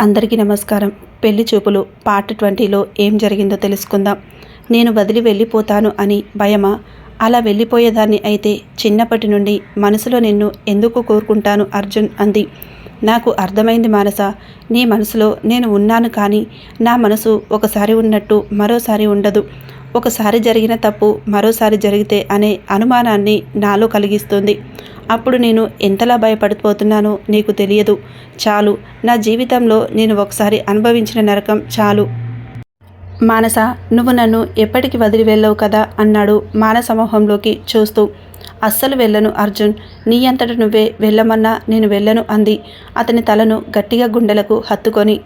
అందరికీ నమస్కారం. పెళ్ళి చూపులు పార్ట్ ట్వంటీలో ఏం జరిగిందో తెలుసుకుందాం. నేను వదిలి వెళ్ళిపోతాను అని భయమా? అలా వెళ్ళిపోయేదాన్ని అయితే చిన్నప్పటి నుండి మనసులో నిన్ను ఎందుకు కోరుకుంటాను అర్జున్ అంది. నాకు అర్థమైంది మానస. నీ మనసులో నేను ఉన్నాను కానీ నా మనసు ఒకసారి ఉన్నట్టు మరోసారి ఉండదు. ఒకసారి జరిగిన తప్పు మరోసారి జరిగితే అనే అనుమానాన్ని నాలో కలిగిస్తుంది. అప్పుడు నేను ఎంతలా భయపడిపోతున్నానో నీకు తెలియదు. చాలు నా జీవితంలో నేను ఒకసారి అనుభవించిన నరకం చాలు. మానస నువ్వు నన్ను ఎప్పటికి వదిలి వెళ్ళవు కదా అన్నాడు మానసమూహంలోకి చూస్తూ. అస్సలు వెళ్ళను అర్జున్ నీ అంతట నువ్వే వెళ్ళమన్నా నేను వెళ్ళను అంది. అతని తలను గట్టిగా గుండెలకు హత్తుకొని.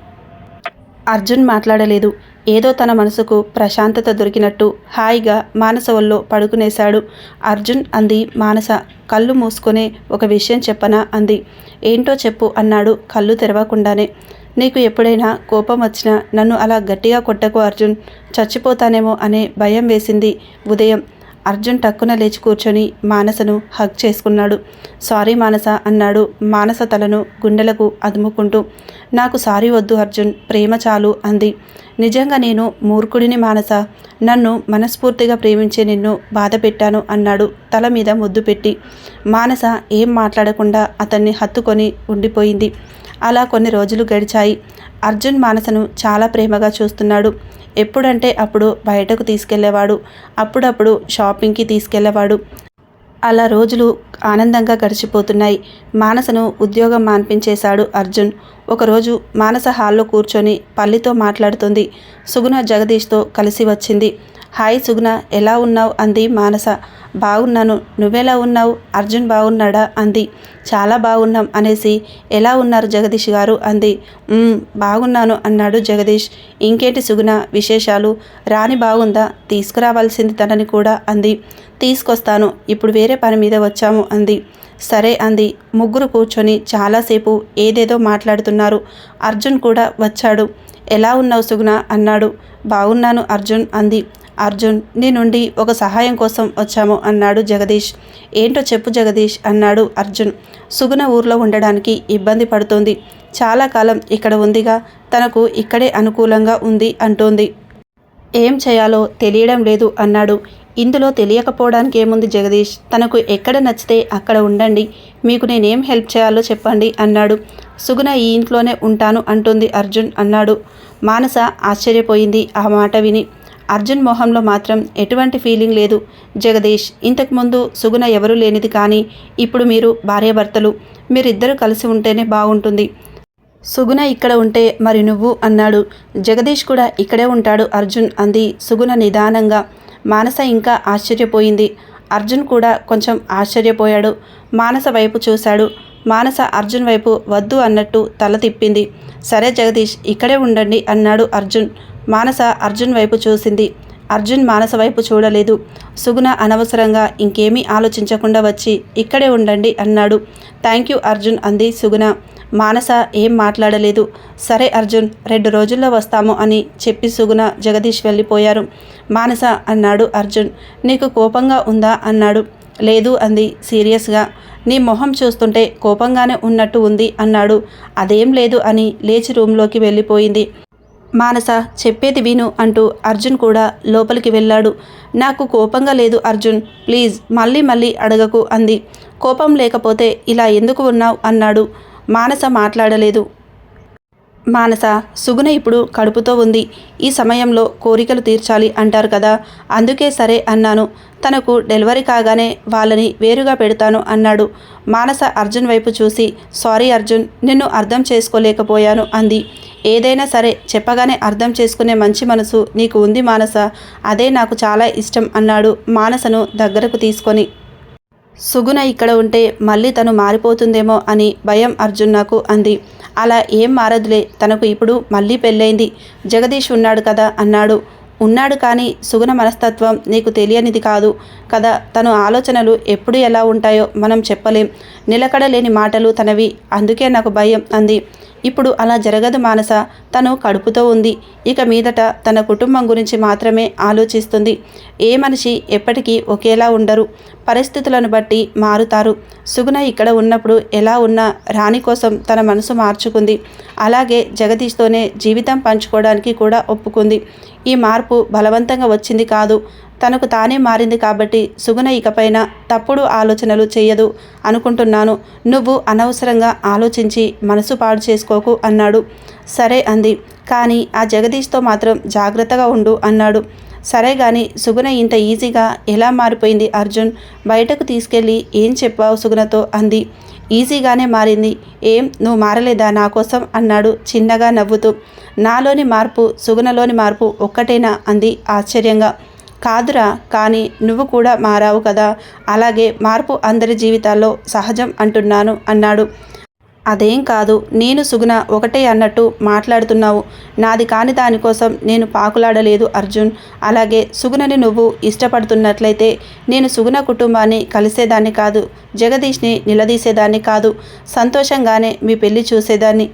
అర్జున్ మాట్లాడలేదు. ఏదో తన మనసుకు ప్రశాంతత దొరికినట్టు హాయిగా మానస వల్లో పడుకునేశాడు. అర్జున్ అంది మానస కళ్ళు మూసుకునే ఒక విషయం చెప్పనా? అంది. ఏంటో చెప్పు అన్నాడు కళ్ళు తెరవకుండానే. నీకు ఎప్పుడైనా కోపం వచ్చినా నన్ను అలా గట్టిగా కొట్టకు అర్జున్. చచ్చిపోతానేమో అనే భయం వేసింది ఉదయం. అర్జున్ టక్కున లేచి కూర్చొని మానసను హగ్ చేసుకున్నాడు. సారీ మానస అన్నాడు మానస తలను గుండెలకు అదుముకుంటూ. నాకు సారీ వద్దు అర్జున్ ప్రేమ చాలు అంది. నిజంగా నేను మూర్ఖుడిని మానస నన్ను మనస్ఫూర్తిగా ప్రేమించే నిన్ను బాధ పెట్టాను అన్నాడు తల మీద ముద్దు పెట్టి. మానస ఏం మాట్లాడకుండా అతన్ని హత్తుకొని ఉండిపోయింది. అలా కొన్ని రోజులు గడిచాయి. అర్జున్ మానసను చాలా ప్రేమగా చూస్తున్నాడు. ఎప్పుడంటే అప్పుడు బయటకు తీసుకెళ్ళేవాడు. అప్పుడప్పుడు షాపింగ్కి తీసుకెళ్ళేవాడు. అలా రోజులు ఆనందంగా గడిచిపోతున్నాయి. మానసను ఉద్యోగం మాన్పించేశాడు అర్జున్. ఒకరోజు మానస హాల్లో కూర్చొని పల్లితో మాట్లాడుతుంది. సుగుణ జగదీష్తో కలిసి వచ్చింది. హాయ్ సుగుణ ఎలా ఉన్నావు? అంది మానస. బాగున్నాను నువ్వెలా ఉన్నావు? అర్జున్ బాగున్నాడా? అంది. చాలా బాగున్నాం అనేసి. ఎలా ఉన్నారు జగదీష్ గారు? అంది. బాగున్నాను అన్నాడు జగదీష్. ఇంకేంటి సుగుణ విశేషాలు? రాని బాగుందా? తీసుకురావాల్సింది తనని కూడా అంది. తీసుకొస్తాను. ఇప్పుడు వేరే పని మీద వచ్చాము అంది. సరే అంది. ముగ్గురు కూర్చొని చాలాసేపు ఏదేదో మాట్లాడుతున్నారు. అర్జున్ కూడా వచ్చాడు. ఎలా ఉన్నావు సుగుణ? అన్నాడు. బాగున్నాను అర్జున్ అంది. అర్జున్ నీ నుండి ఒక సహాయం కోసం వచ్చాము అన్నాడు జగదీష్. ఏంటో చెప్పు జగదీష్ అన్నాడు అర్జున్. సుగుణ ఊర్లో ఉండడానికి ఇబ్బంది పడుతోంది. చాలా కాలం ఇక్కడ ఉందిగా తనకు ఇక్కడే అనుకూలంగా ఉంది అంటోంది. ఏం చేయాలో తెలియడం లేదు అన్నాడు. ఇందులో తెలియకపోవడానికి ఏముంది జగదీష్? తనకు ఎక్కడ నచ్చితే అక్కడ ఉండండి. మీకు నేనేం హెల్ప్ చేయాలో చెప్పండి అన్నాడు. సుగుణ ఈ ఇంట్లోనే ఉంటాను అంటుంది అర్జున్ అన్నాడు. మానస ఆశ్చర్యపోయింది ఆ మాట విని. అర్జున్ మొహంలో మాత్రం ఎటువంటి ఫీలింగ్ లేదు. జగదీష్ ఇంతకుముందు సుగుణ ఎవరూ లేనిది కానీ ఇప్పుడు మీరు భార్యాభర్తలు మీరిద్దరూ కలిసి ఉంటేనే బాగుంటుంది. సుగుణ ఇక్కడ ఉంటే మరి నువ్వు అన్నాడు. జగదీష్ కూడా ఇక్కడే ఉంటాడు అర్జున్ అంది సుగుణ నిదానంగా. మానస ఇంకా ఆశ్చర్యపోయింది. అర్జున్ కూడా కొంచెం ఆశ్చర్యపోయాడు. మానస వైపు చూశాడు. మానస అర్జున్ వైపు వద్దు అన్నట్టు తల తిప్పింది. సరే జగదీష్ ఇక్కడే ఉండండి అన్నాడు అర్జున్. మానస అర్జున్ వైపు చూసింది. అర్జున్ మానస వైపు చూడలేదు. సుగుణ అనవసరంగా ఇంకేమీ ఆలోచించకుండా వచ్చి ఇక్కడే ఉండండి అన్నాడు. థ్యాంక్ యూ అర్జున్ అంది సుగుణ. మానస ఏం మాట్లాడలేదు. సరే అర్జున్ రెండు రోజుల్లో వస్తాము అని చెప్పి సుగుణ జగదీష్ వెళ్ళిపోయారు. మానస అన్నాడు అర్జున్. నీకు కోపంగా ఉందా అన్నాడు. లేదు అంది సీరియస్గా. నీ మొహం చూస్తుంటే కోపంగానే ఉన్నట్టు ఉంది అన్నాడు. అదేం లేదు అని లేచి రూమ్లోకి వెళ్ళిపోయింది. మానస చెప్పేది విను అంటూ అర్జున్ కూడా లోపలికి వెళ్ళాడు. నాకు కోపంగా లేదు అర్జున్ ప్లీజ్ మళ్ళీ మళ్ళీ అడగకు అంది. కోపం లేకపోతే ఇలా ఎందుకు ఉన్నావు అన్నాడు. మానస మాట్లాడలేదు. మానస సుగుణ ఇప్పుడు కడుపుతో ఉంది. ఈ సమయంలో కోరికలు తీర్చాలి అంటారు కదా అందుకే సరే అన్నాను. తనకు డెలివరీ కాగానే వాళ్ళని వేరుగా పెడతాను అన్నాడు. మానస అర్జున్ వైపు చూసి సారీ అర్జున్ నిన్ను అర్థం చేసుకోలేకపోయాను అంది. ఏదైనా సరే చెప్పగానే అర్థం చేసుకునే మంచి మనసు నీకు ఉంది మానస. అదే నాకు చాలా ఇష్టం అన్నాడు మానసను దగ్గరకు తీసుకొని. సుగుణ ఇక్కడ ఉంటే మళ్ళీ తను మారిపోతుందేమో అని భయం అర్జున్ నాకు అంది. అలా ఏం మారదులే తనకు ఇప్పుడు మళ్ళీ పెళ్ళైంది. జగదీష్ ఉన్నాడు కదా అన్నాడు. ఉన్నాడు కానీ సుగుణ మనస్తత్వం నీకు తెలియనిది కాదు కదా. తను ఆలోచనలు ఎప్పుడు ఎలా ఉంటాయో మనం చెప్పలేం. నిలకడలేని మాటలు తనవి. అందుకే నాకు భయం అంది. ఇప్పుడు అలా జరగదు మానస. తను కడుపుతో ఉంది. ఇక మీదట తన కుటుంబం గురించి మాత్రమే ఆలోచిస్తుంది. ఏ మనిషి ఎప్పటికీ ఒకేలా ఉండరు. పరిస్థితులను బట్టి మారుతారు. సుగుణ ఇక్కడ ఉన్నప్పుడు ఎలా ఉన్నా రాణి కోసం తన మనసు మార్చుకుంది. అలాగే జగదీష్తోనే జీవితం పంచుకోవడానికి కూడా ఒప్పుకుంది. ఈ మార్పు బలవంతంగా వచ్చింది కాదు. తనకు తానే మారింది కాబట్టి సుగుణ ఇకపైన తప్పుడు ఆలోచనలు చేయదు అనుకుంటున్నాను. నువ్వు అనవసరంగా ఆలోచించి మనసు పాడు చేసుకోకు అన్నాడు. సరే అంది. కానీ ఆ జగదీష్తో మాత్రం జాగ్రత్తగా ఉండు అన్నాడు. సరే కానీ సుగుణ ఇంత ఈజీగా ఎలా మారిపోయింది అర్జున్? బయటకు తీసుకెళ్ళి ఏం చెప్పావు సుగుణతో? అంది. ఈజీగానే మారింది. ఏం? నువ్వు మారలేదా నా కోసం? అన్నాడు చిన్నగా నవ్వుతూ. నాలోని మార్పు సుగుణలోని మార్పు ఒక్కటేనా? అంది ఆశ్చర్యంగా. కాదురా కానీ నువ్వు కూడా మారావు కదా. అలాగే మార్పు అందరి జీవితాల్లో సహజం అంటున్నాను అన్నాడు. అదేం కాదు నేను సుగుణ ఒకటే అన్నట్టు మాట్లాడుతున్నావు. నాది కాని దానికోసం నేను పాకులాడలేదు అర్జున్. అలాగే సుగుణని నువ్వు ఇష్టపడుతున్నట్లయితే నేను సుగుణ కుటుంబాన్ని కలిసేదాన్ని కాదు జగదీష్ని నిలదీసేదాన్ని కాదు సంతోషంగానే మీ పెళ్ళి చూసేదాన్ని.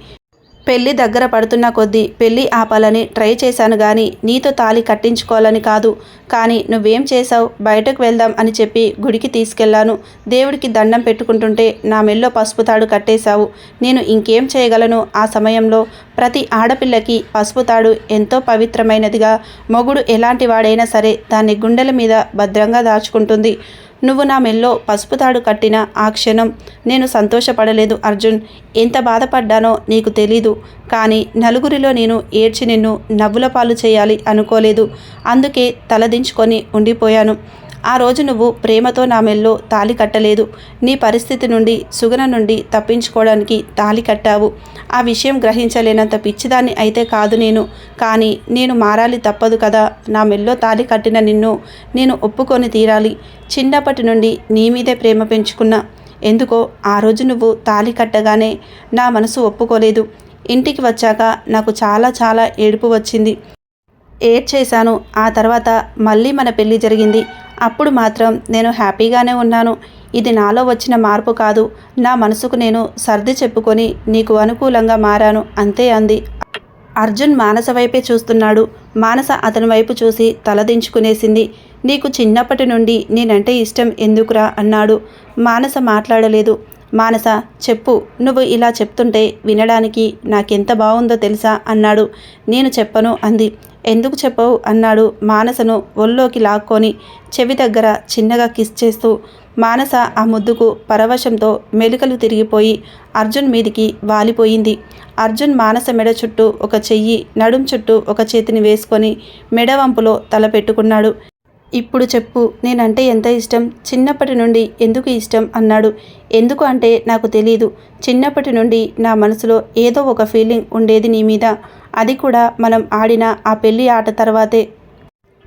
పెళ్ళి దగ్గర పడుతున్న కొద్దీ పెళ్ళి ఆపాలని ట్రై చేశాను కానీ నీతో తాళి కట్టించుకోవాలని కాదు. కానీ నువ్వేం చేశావు? బయటకు వెళ్దాం అని చెప్పి గుడికి తీసుకెళ్ళాను. దేవుడికి దండం పెట్టుకుంటుంటే నా మెల్లో పసుపు తాడు కట్టేశావు. నేను ఇంకేం చేయగలను? ఆ సమయంలో ప్రతి ఆడపిల్లకి పసుపు తాడు ఎంతో పవిత్రమైనదిగా మొగుడు ఎలాంటి వాడైనా సరే దాన్ని గుండెల మీద భద్రంగా దాచుకుంటుంది. నువ్వు నా మెల్లో పసుపు తాడు కట్టిన ఆ క్షణం నేను సంతోషపడలేదు అర్జున్. ఎంత బాధపడ్డానో నీకు తెలీదు. కానీ నలుగురిలో నేను ఏడ్చి నిన్ను నవ్వుల పాలు చేయాలి అనుకోలేదు. అందుకే తలదించుకొని ఉండిపోయాను. ఆ రోజు నువ్వు ప్రేమతో నా మెల్లో తాలి కట్టలేదు. నీ పరిస్థితి నుండి సుగన నుండి తప్పించుకోవడానికి తాలి కట్టావు. ఆ విషయం గ్రహించలేనంత పిచ్చిదాన్ని అయితే కాదు నేను. కానీ నేను మారాలి తప్పదు కదా. నా మెల్లో తాలి కట్టిన నిన్ను నేను ఒప్పుకొని తీరాలి. చిన్నప్పటి నుండి నీ మీదే ప్రేమ పెంచుకున్నా. ఎందుకో ఆ రోజు నువ్వు తాలి కట్టగానే నా మనసు ఒప్పుకోలేదు. ఇంటికి వచ్చాక నాకు చాలా చాలా ఏడుపు వచ్చింది. ఏడ్చేశాను. ఆ తర్వాత మళ్ళీ మన పెళ్ళి జరిగింది. అప్పుడు మాత్రం నేను హ్యాపీగానే ఉన్నాను. ఇది నాలో వచ్చిన మార్పు కాదు. నా మనసుకు నేను సర్ది చెప్పుకొని నీకు అనుకూలంగా మారాను. అంతే అంది. అర్జున్ మానస వైపే చూస్తున్నాడు. మానస అతని వైపు చూసి తలదించుకునేసింది. నీకు చిన్నప్పటి నుండి నేనంటే ఇష్టం ఎందుకురా అన్నాడు. మానస మాట్లాడలేదు. మానస చెప్పు నువ్వు ఇలా చెప్తుంటే వినడానికి నాకెంత బాగుందో తెలుసా అన్నాడు. నేను చెప్పను అంది. ఎందుకు చెప్పవు అన్నాడు మానసను ఒళ్ళోకి లాక్కొని చెవి దగ్గర చిన్నగా కిస్ చేస్తూ. మానస ఆ ముద్దుకు పరవశంతో మెలికలు తిరిగిపోయి అర్జున్ మీదికి వాలిపోయింది. అర్జున్ మానస మెడ చుట్టూ ఒక చెయ్యి నడుం చుట్టూ ఒక చేతిని వేసుకొని మెడవంపులో తల పెట్టుకున్నాడు ఇప్పుడు చెప్పు నేనంటే ఎంత ఇష్టం? చిన్నప్పటి నుండి ఎందుకు ఇష్టం? అన్నాడు. ఎందుకు అంటే నాకు తెలియదు చిన్నప్పటి నుండి నా మనసులో ఏదో ఒక ఫీలింగ్ ఉండేది నీ మీద. అది కూడా మనం ఆడిన ఆ పెళ్ళి ఆట తర్వాతే.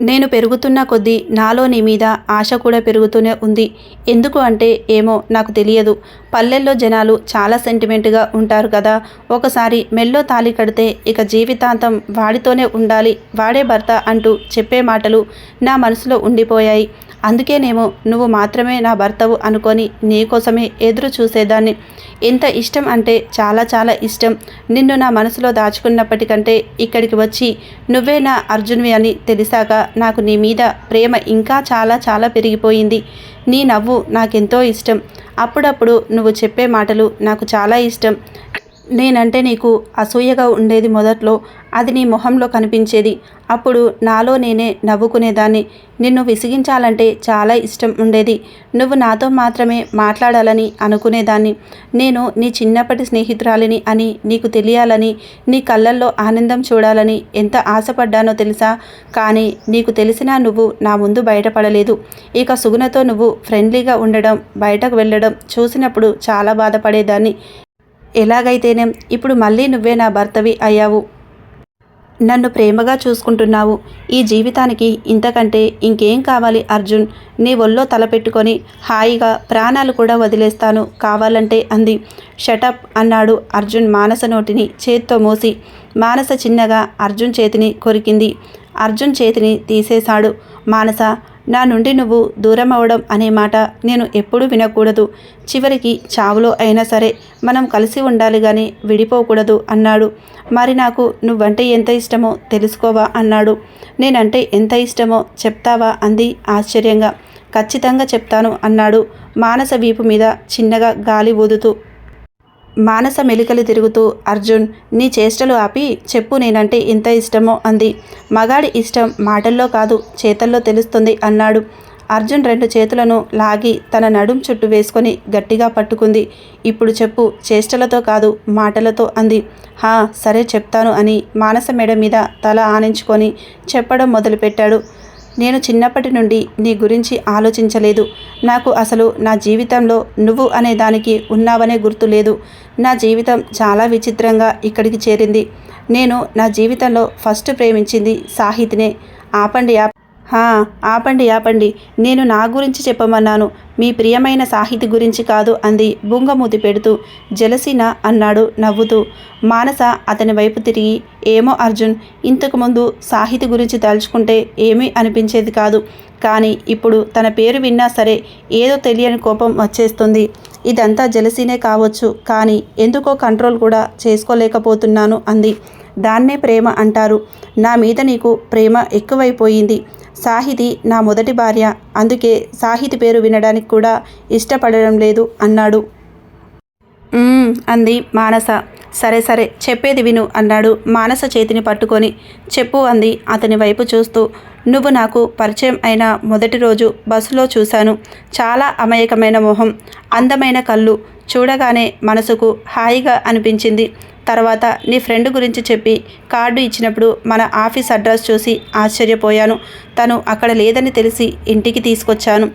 నేను పెరుగుతున్న కొద్దీ నాలో నీ మీద ఆశ కూడా పెరుగుతూనే ఉంది. ఎందుకు అంటే ఏమో నాకు తెలియదు. పల్లెల్లో జనాలు చాలా సెంటిమెంట్గా ఉంటారు కదా. ఒకసారి మెల్లో తాలి కడితే ఇక జీవితాంతం వాడితోనే ఉండాలి వాడే భర్త అంటూ చెప్పే మాటలు నా మనసులో ఉండిపోయాయి. అందుకేనేమో నువ్వు మాత్రమే నా భర్తవు అనుకొని నీకోసమే ఎదురు చూసేదాన్ని. ఎంత ఇష్టం అంటే చాలా చాలా ఇష్టం. నిన్ను నా మనసులో దాచుకున్నప్పటికంటే ఇక్కడికి వచ్చి నువ్వే నా అర్జున్వి అని తెలిసాక నాకు నీ మీద ప్రేమ ఇంకా చాలా చాలా పెరిగిపోయింది. నీ నవ్వు నాకెంతో ఇష్టం. అప్పుడప్పుడు నువ్వు చెప్పే మాటలు నాకు చాలా ఇష్టం. నేనంటే నీకు అసూయగా ఉండేది మొదట్లో. అది నీ మొహంలో కనిపించేది. అప్పుడు నాలో నేనే నవ్వుకునేదాన్ని. నిన్ను విసిగించాలంటే చాలా ఇష్టం ఉండేది. నువ్వు నాతో మాత్రమే మాట్లాడాలని అనుకునేదాన్ని. నేను నీ చిన్నప్పటి స్నేహితురాలిని అని నీకు తెలియాలని నీ కళ్ళల్లో ఆనందం చూడాలని ఎంత ఆశపడ్డానో తెలుసా? కానీ నీకు తెలిసినా నువ్వు నా ముందు బయటపడలేదు. ఇక సుగుణతో నువ్వు ఫ్రెండ్లీగా ఉండడం బయటకు వెళ్ళడం చూసినప్పుడు చాలా బాధపడేదాన్ని. ఎలాగైతేనేం ఇప్పుడు మళ్ళీ నువ్వే నా భర్తవి అయ్యావు. నన్ను ప్రేమగా చూసుకుంటున్నావు. ఈ జీవితానికి ఇంతకంటే ఇంకేం కావాలి అర్జున్? నీ ఒళ్ళో తలపెట్టుకొని హాయిగా ప్రాణాలు కూడా వదిలేస్తాను కావాలంటే అంది. షటప్ అన్నాడు అర్జున్ మానస నోటిని చేత్తో మోసి. మానస చిన్నగా అర్జున్ చేతిని కొరికింది. అర్జున్ చేతిని తీసేశాడు. మానస నా నుండి నువ్వు దూరం అవడం అనే మాట నేను ఎప్పుడూ వినకూడదు. చివరికి చావులో అయినా సరే మనం కలిసి ఉండాలి కానీ విడిపోకూడదు అన్నాడు. మరి నాకు నువ్వంటే ఎంత ఇష్టమో తెలుసుకోవా అన్నాడు. నేనంటే ఎంత ఇష్టమో చెప్తావా అంది ఆశ్చర్యంగా. ఖచ్చితంగా చెప్తాను అన్నాడు మానస వీపు మీద చిన్నగా గాలి ఊదుతూ. మానస మెలికలు తిరుగుతూ అర్జున్ నీ చేష్టలు ఆపి చెప్పు నేనంటే ఎంత ఇష్టమో అంది. మగాడి ఇష్టం మాటల్లో కాదు చేతల్లో తెలుస్తుంది అన్నాడు. అర్జున్ రెండు చేతులను లాగి తన నడుం చుట్టూ వేసుకొని గట్టిగా పట్టుకుంది. ఇప్పుడు చెప్పు చేష్టలతో కాదు మాటలతో అంది. హా సరే చెప్తాను అని మానస మెడ మీద తల ఆనించుకొని చెప్పడం మొదలుపెట్టాడు. నేను చిన్నప్పటి నుండి నీ గురించి ఆలోచించలేదు. నాకు అసలు నా జీవితంలో నువ్వు అనే దానికి ఉన్నావనే గుర్తు లేదు. నా జీవితం చాలా విచిత్రంగా ఇక్కడికి చేరింది. నేను నా జీవితంలో ఫస్ట్ ప్రేమించింది సాహితినే. ఆపండి యాప్ హా ఆపండి ఆపండి. నేను నా గురించి చెప్పమన్నాను. మీ ప్రియమైన సాహితి గురించి కాదు అంది బుంగమూతి పెడుతూ. జలసీన అన్నాడు నవ్వుతూ. మానస అతని వైపు తిరిగి ఏమో అర్జున్ ఇంతకుముందు సాహితి గురించి తలుచుకుంటే ఏమీ అనిపించేది కాదు. కానీ ఇప్పుడు తన పేరు విన్నా సరే ఏదో తెలియని కోపం వచ్చేస్తుంది. ఇదంతా జలసీనే కావచ్చు కానీ ఎందుకో కంట్రోల్ కూడా చేసుకోలేకపోతున్నాను అంది. దాన్నే ప్రేమ అంటారు. నా మీద నీకు ప్రేమ ఎక్కువైపోయింది. సాహితి నా మొదటి భార్య. అందుకే సాహితి పేరు వినడానికి కూడా ఇష్టపడడం లేదు అన్నాడు. అంది మానస. సరే సరే చెప్పేది విను అన్నాడు మానస చేతిని పట్టుకొని. చెప్పు అంది అతని వైపు చూస్తూ. నువ్వు నాకు పరిచయం అయిన మొదటి రోజు బస్సులో చూశాను. చాలా అమాయకమైన మొహం అందమైన కళ్ళు. చూడగానే మనసుకు హాయిగా అనిపించింది. తర్వాత నీ ఫ్రెండ్ గురించి చెప్పి కార్డు ఇచ్చినప్పుడు మన ఆఫీస్ అడ్రస్ చూసి ఆశ్చర్యపోయాను. తను అక్కడ లేదని తెలిసి ఇంటికి తీసుకొచ్చాను.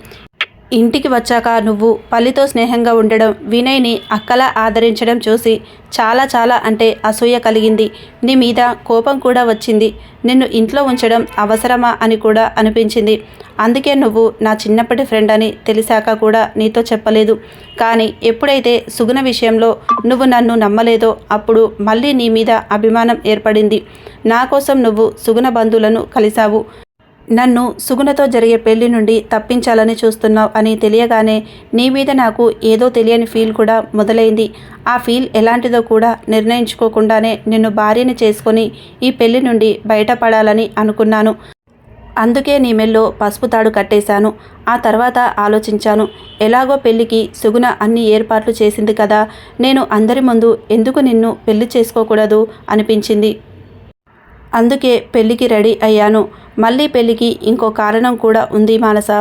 ఇంటికి వచ్చాక నువ్వు పల్లితో స్నేహంగా ఉండడం వినయ్ని అక్కలా ఆదరించడం చూసి చాలా చాలా అంటే అసూయ కలిగింది. నీ మీద కోపం కూడా వచ్చింది. నిన్ను ఇంట్లో ఉంచడం అవసరమా అని కూడా అనిపించింది. అందుకే నువ్వు నా చిన్నప్పటి ఫ్రెండ్ అని తెలిసాక కూడా నీతో చెప్పలేదు. కానీ ఎప్పుడైతే సుగుణ విషయంలో నువ్వు నన్ను నమ్మలేదో అప్పుడు మళ్ళీ నీ మీద అభిమానం ఏర్పడింది. నా కోసం నువ్వు సుగుణ బంధువులను కలిశావు. నన్ను సుగుణతో జరిగే పెళ్ళి నుండి తప్పించాలని చూస్తున్నావు అని తెలియగానే నీ మీద నాకు ఏదో తెలియని ఫీల్ కూడా మొదలైంది. ఆ ఫీల్ ఎలాంటిదో కూడా నిర్ణయించుకోకుండానే నిన్ను భార్యని చేసుకొని ఈ పెళ్ళి నుండి బయటపడాలని అనుకున్నాను. అందుకే నీ మెల్లో పసుపు తాడు కట్టేశాను. ఆ తర్వాత ఆలోచించాను ఎలాగో పెళ్ళికి సుగుణ అన్ని ఏర్పాట్లు చేసింది కదా నేను అందరి ముందు ఎందుకు నిన్ను పెళ్ళి చేసుకోకూడదు అనిపించింది. అందుకే పెళ్ళికి రెడీ అయ్యాను. మళ్ళీ పెళ్ళికి ఇంకో కారణం కూడా ఉంది మానస.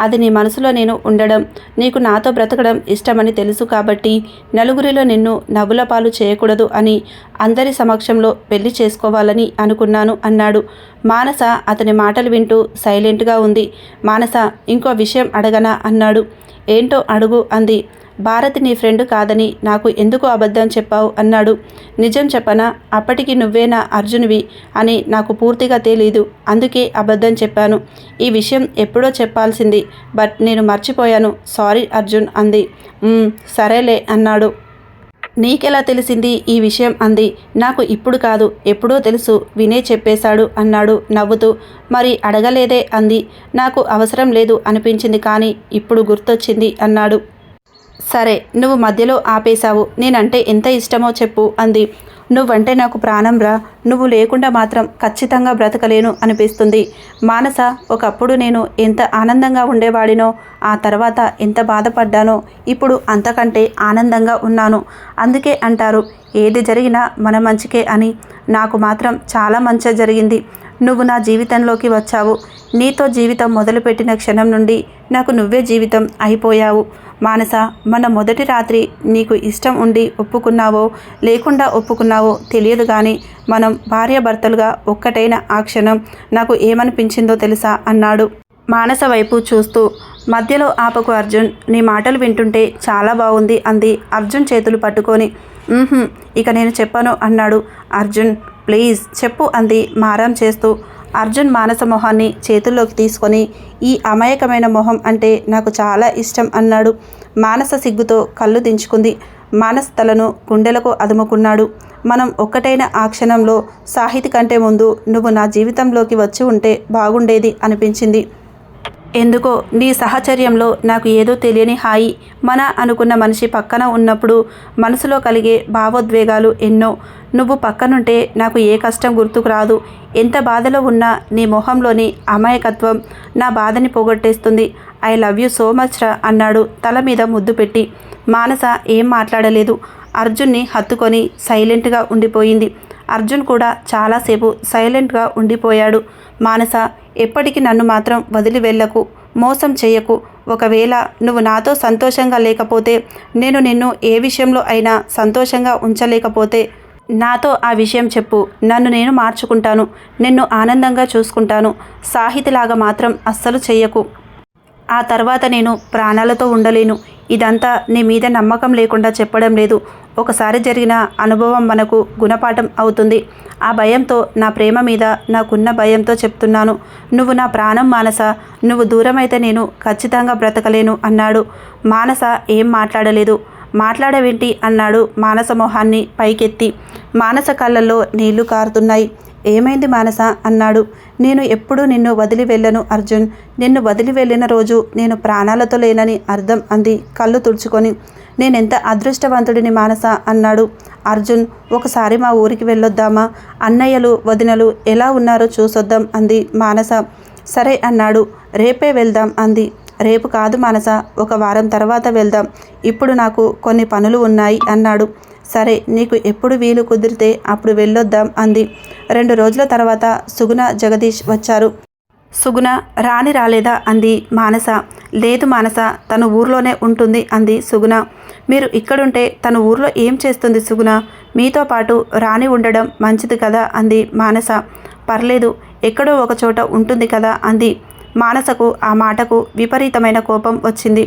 అది నీ మనసులో నేను ఉండడం నీకు నాతో బ్రతకడం ఇష్టమని తెలుసు కాబట్టి నలుగురిలో నిన్ను నవ్వుల పాలు చేయకూడదు అని అందరి సమక్షంలో పెళ్ళి చేసుకోవాలని అనుకున్నాను అన్నాడు. మానస అతని మాటలు వింటూ సైలెంట్గా ఉంది. మానస ఇంకో విషయం అడగనా? అన్నాడు. ఏంటో అడుగు అంది. భారతి నీ ఫ్రెండ్ కాదని నాకు ఎందుకు అబద్ధం చెప్పావు అన్నాడు. నిజం చెప్పనా? అప్పటికి నువ్వేనా అర్జున్వి అని నాకు పూర్తిగా తెలీదు. అందుకే అబద్ధం చెప్పాను. ఈ విషయం ఎప్పుడో చెప్పాల్సింది. బట్ నేను మర్చిపోయాను. సారీ అర్జున్ అంది. సరేలే అన్నాడు. నీకెలా తెలిసింది ఈ విషయం అంది. నాకు ఇప్పుడు కాదు ఎప్పుడో తెలుసు. వినే చెప్పేశాడు అన్నాడు నవ్వుతూ. మరి అడగలేదే అంది. నాకు అవసరం లేదు అనిపించింది కానీ ఇప్పుడు గుర్తొచ్చింది అన్నాడు. సరే నువ్వు మధ్యలో ఆపేశావు. నేనంటే ఎంత ఇష్టమో చెప్పు అంది. నువ్వంటే నాకు ప్రాణం రా. నువ్వు లేకుండా మాత్రం ఖచ్చితంగా బ్రతకలేను అనిపిస్తుంది. మానస ఒకప్పుడు నేను ఎంత ఆనందంగా ఉండేవాడినో ఆ తర్వాత ఎంత బాధపడ్డానో ఇప్పుడు అంతకంటే ఆనందంగా ఉన్నాను. అందుకే అంటారు ఏది జరిగినా మన మంచికే అని. నాకు మాత్రం చాలా మంచి జరిగింది. నువ్వు నా జీవితంలోకి వచ్చావు. నీతో జీవితం మొదలుపెట్టిన క్షణం నుండి నాకు నువ్వే జీవితం అయిపోయావు. మానస మన మొదటి రాత్రి నీకు ఇష్టం ఉండి ఒప్పుకున్నావో లేకుండా ఒప్పుకున్నావో తెలియదు కానీ మనం భార్యాభర్తలుగా ఒక్కటైన ఆ క్షణం నాకు ఏమనిపించిందో తెలుసా అన్నాడు. మానస వైపు చూస్తూ మధ్యలో ఆపకు అర్జున్ నీ మాటలు వింటుంటే చాలా బాగుంది అంది. అర్జున్ చేతులు పట్టుకొని ఇక నేను చెప్పను అన్నాడు అర్జున్. ప్లీజ్ చెప్పు అంది మారం చేస్తూ. అర్జున్ మానస మొహాన్ని చేతుల్లోకి తీసుకొని ఈ అమాయకమైన మొహం అంటే నాకు చాలా ఇష్టం అన్నాడు. మానస సిగ్గుతో కళ్ళు దించుకుంది. మానస తలను గుండెలకు అదుముకున్నాడు. మనం ఒక్కటైన ఆ క్షణంలో సాహితి కంటే ముందు నువ్వు నా జీవితంలోకి వచ్చి ఉంటే బాగుండేది అనిపించింది. ఎందుకో నీ సహచర్యంలో నాకు ఏదో తెలియని హాయి. మన అనుకున్న మనిషి పక్కన ఉన్నప్పుడు మనసులో కలిగే భావోద్వేగాలు ఎన్నో. నువ్వు పక్కనుంటే నాకు ఏ కష్టం గుర్తుకు రాదు. ఎంత బాధలో ఉన్నా నీ మొహంలోని అమాయకత్వం నా బాధని పోగొట్టేస్తుంది. I love you so much రా అన్నాడు తల మీద ముద్దు పెట్టి. మానస ఏం మాట్లాడలేదు. అర్జున్ని హత్తుకొని సైలెంట్గా ఉండిపోయింది. అర్జున్ కూడా చాలాసేపు సైలెంట్గా ఉండిపోయాడు. మానస ఎప్పటికీ నన్ను మాత్రం వదిలి వెళ్ళకు మోసం చేయకు. ఒకవేళ నువ్వు నాతో సంతోషంగా లేకపోతే నేను నిన్ను ఏ విషయంలో అయినా సంతోషంగా ఉంచలేకపోతే నాతో ఆ విషయం చెప్పు. నన్ను నేను మార్చుకుంటాను. నిన్ను ఆనందంగా చూసుకుంటాను. సాహితిలాగా మాత్రం అస్సలు చెయ్యకు. ఆ తర్వాత నేను ప్రాణాలతో ఉండలేను. ఇదంతా నీ మీద నమ్మకం లేకుండా చెప్పడం లేదు. ఒకసారి జరిగిన అనుభవం మనకు గుణపాఠం అవుతుంది. ఆ భయంతో నా ప్రేమ మీద నాకున్న భయంతో చెప్తున్నాను. నువ్వు నా ప్రాణం మానస. నువ్వు దూరమైతే నేను ఖచ్చితంగా బ్రతకలేను అన్నాడు. మానస ఏం మాట్లాడలేదు. మాట్లాడవేంటి అన్నాడు మానస మొహాన్ని పైకెత్తి. మానస కళ్ళల్లో నీళ్ళు కారుతున్నాయి. ఏమైంది మానస? అన్నాడు. నేను ఎప్పుడూ నిన్ను వదిలి వెళ్ళను అర్జున్. నిన్ను వదిలి వెళ్ళిన రోజు నేను ప్రాణాలతో లేనని అర్థం అంది కళ్ళు తుడుచుకొని. నేనెంత అదృష్టవంతుడిని మానస? అన్నాడు. అర్జున్ ఒకసారి మా ఊరికి వెళ్ళొద్దామా? అన్నయ్యలు వదినలు ఎలా ఉన్నారో చూసొద్దాం అంది మానస. సరే అన్నాడు. రేపే వెళ్దాం అంది. రేపు కాదు మానస. ఒక వారం తర్వాత వెళ్దాం. ఇప్పుడు నాకు కొన్ని పనులు ఉన్నాయి అన్నాడు. సరే నీకు ఎప్పుడు వీలు కుదిరితే అప్పుడు వెళ్ళొద్దాం అంది. రెండు రోజుల తర్వాత సుగుణ జగదీష్ వచ్చారు. సుగుణ రాని రాలేదా? అంది మానస. లేదు మానస తను ఊర్లోనే ఉంటుంది అంది సుగుణ. మీరు ఇక్కడుంటే తను ఊర్లో ఏం చేస్తుంది సుగుణ? మీతో పాటు రాని ఉండడం మంచిది కదా? అంది మానస. పర్లేదు ఎక్కడో ఒక చోట ఉంటుంది కదా? అంది మానసకు ఆ మాటకు విపరీతమైన కోపం వచ్చింది.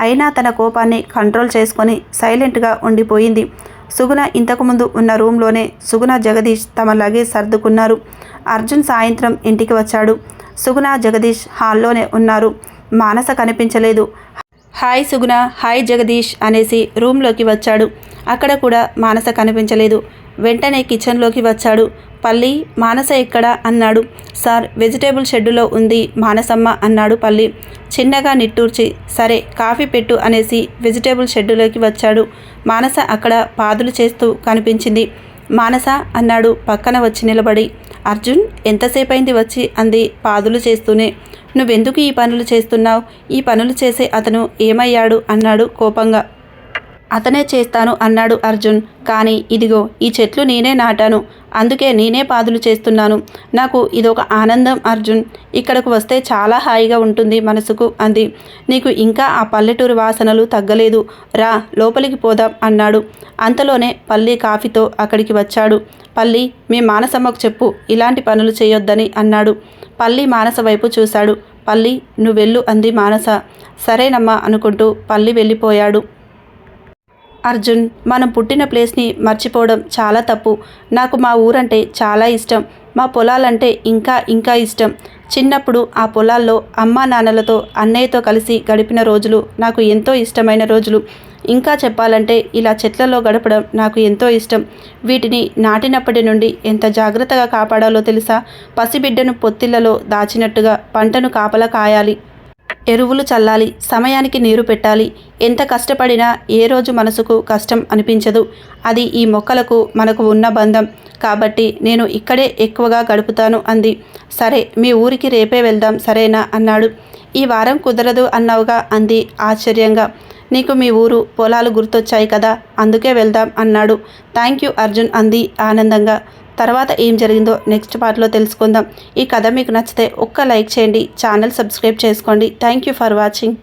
అయినా తన కోపాన్ని కంట్రోల్ చేసుకొని సైలెంట్గా ఉండిపోయింది. సుగుణ ఇంతకుముందు ఉన్న రూమ్లోనే సుగుణ జగదీష్ తమ లగేజ్ సర్దుకున్నారు. అర్జున్ సాయంత్రం ఇంటికి వచ్చాడు. సుగుణ జగదీష్ హాల్లోనే ఉన్నారు. మానస కనిపించలేదు. హాయ్ సుగుణ హాయ్ జగదీష్ అనేసి రూమ్లోకి వచ్చాడు. అక్కడ కూడా మానస కనిపించలేదు. వెంటనే కిచెన్లోకి వచ్చాడు. పల్లి మానస ఎక్కడ? అన్నాడు. సార్ వెజిటేబుల్ షెడ్డులో ఉంది మానసమ్మ అన్నాడు పల్లి. చిన్నగా నిట్టూర్చి సరే కాఫీ పెట్టు అనేసి వెజిటేబుల్ షెడ్డులోకి వచ్చాడు. మానస అక్కడ పాదులు చేస్తూ కనిపించింది. మానస అన్నాడు. పక్కన వచ్చి నిలబడి అర్జున్ ఎంతసేపైంది వచ్చి? అంది పాదులు చేస్తూనే. నువ్వెందుకు ఈ పనులు చేస్తున్నావు? ఈ పనులు చేసే అతను ఏమయ్యాడు? అన్నాడు కోపంగా. అతనే చేస్తాను అన్నాడు అర్జున్. కానీ ఇదిగో ఈ చెట్లు నేనే నాటాను. అందుకే నేనే పాదులు చేస్తున్నాను. నాకు ఇదొక ఆనందం అర్జున్. ఇక్కడకు వస్తే చాలా హాయిగా ఉంటుంది మనసుకు అంది. నీకు ఇంకా ఆ పల్లెటూరు వాసనలు తగ్గలేదు. రా లోపలికి పోదాం అన్నాడు. అంతలోనే పల్లి కాఫీతో అక్కడికి వచ్చాడు. పల్లి మీ మానసమ్మకు చెప్పు ఇలాంటి పనులు చేయొద్దని అన్నాడు. పల్లి మానస వైపు చూశాడు. పల్లి నువ్వెళ్ళు అంది మానస. సరేనమ్మా అనుకుంటూ పల్లి వెళ్ళిపోయాడు. అర్జున్ మనం పుట్టిన ప్లేస్ని మర్చిపోవడం చాలా తప్పు. నాకు మా ఊరంటే చాలా ఇష్టం. మా పొలాలంటే ఇంకా ఇంకా ఇష్టం. చిన్నప్పుడు ఆ పొలాల్లో అమ్మా నాన్నలతో అన్నయ్యతో కలిసి గడిపిన రోజులు నాకు ఎంతో ఇష్టమైన రోజులు. ఇంకా చెప్పాలంటే ఇలా చెట్లలో గడపడం నాకు ఎంతో ఇష్టం. వీటిని నాటినప్పటి నుండి ఎంత జాగ్రత్తగా కాపాడాలో తెలుసా? పసిబిడ్డను పొత్తిళ్ళలో దాచినట్టుగా పంటను కాపలా కాయాలి. ఎరువులు చల్లాలి సమయానికి నీరు పెట్టాలి. ఎంత కష్టపడినా ఏ రోజు మనసుకు కష్టం అనిపించదు. అది ఈ మొక్కలకు మనకు ఉన్న బంధం. కాబట్టి నేను ఇక్కడే ఎక్కువగా గడుపుతాను అంది. సరే మీ ఊరికి రేపే వెళ్దాం సరేనా? అన్నాడు. ఈ వారం కుదరదు అన్నావుగా అంది ఆశ్చర్యంగా. నీకు మీ ఊరు పొలాలు గుర్తొచ్చాయి కదా అందుకే వెళ్దాం అన్నాడు. థ్యాంక్ యూ అర్జున్ అంది ఆనందంగా. తర్వాత ఏం జరిగిందో నెక్స్ట్ పార్ట్లో తెలుసుకుందాం. ఈ కథ మీకు నచ్చితే ఒక్క లైక్ చేయండి. ఛానల్ సబ్స్క్రైబ్ చేసుకోండి. Thank you for watching